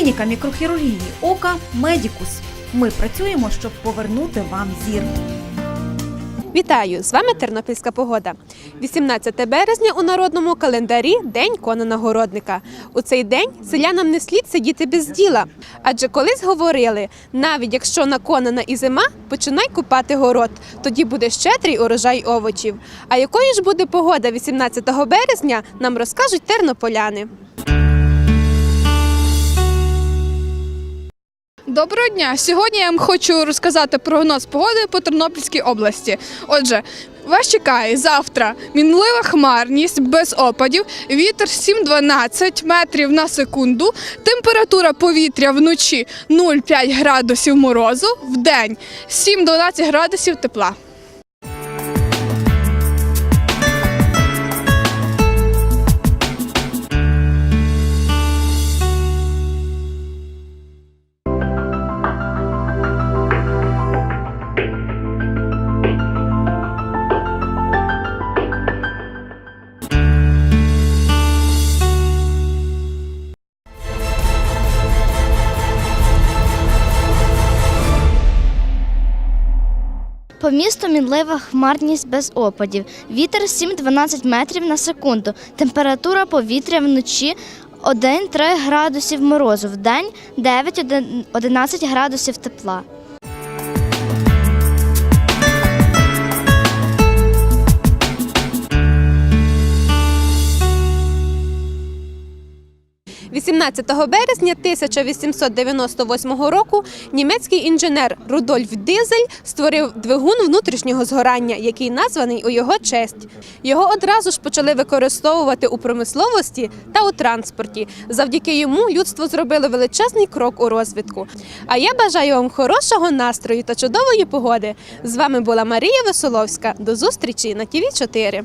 Клініка мікрохірургії ока Медікус. Ми працюємо, щоб повернути вам зір. Вітаю! З вами Тернопільська погода. 18 березня у народному календарі День Конона Городника. У цей день селянам не слід сидіти без діла. Адже колись говорили: навіть якщо наконана і зима, починай купати город. Тоді буде щедрий урожай овочів. А якою ж буде погода 18 березня, нам розкажуть тернополяни. Доброго дня! Сьогодні я вам хочу розказати прогноз погоди по Тернопільській області. Отже, вас чекає завтра мінлива хмарність без опадів, вітер 7-12 метрів на секунду, температура повітря вночі 0,5 градусів морозу, в день 7-12 градусів тепла. По місту мінлива хмарність без опадів. Вітер 7-12 метрів на секунду. Температура повітря вночі 1-3 градусів морозу. В день 9-11 градусів тепла. – 18 березня 1898 року німецький інженер Рудольф Дизель створив двигун внутрішнього згорання, який названий у його честь. Його одразу ж почали використовувати у промисловості та у транспорті. Завдяки йому людство зробило величезний крок у розвитку. А я бажаю вам хорошого настрою та чудової погоди. З вами була Марія Весоловська. До зустрічі на ТІВІ 4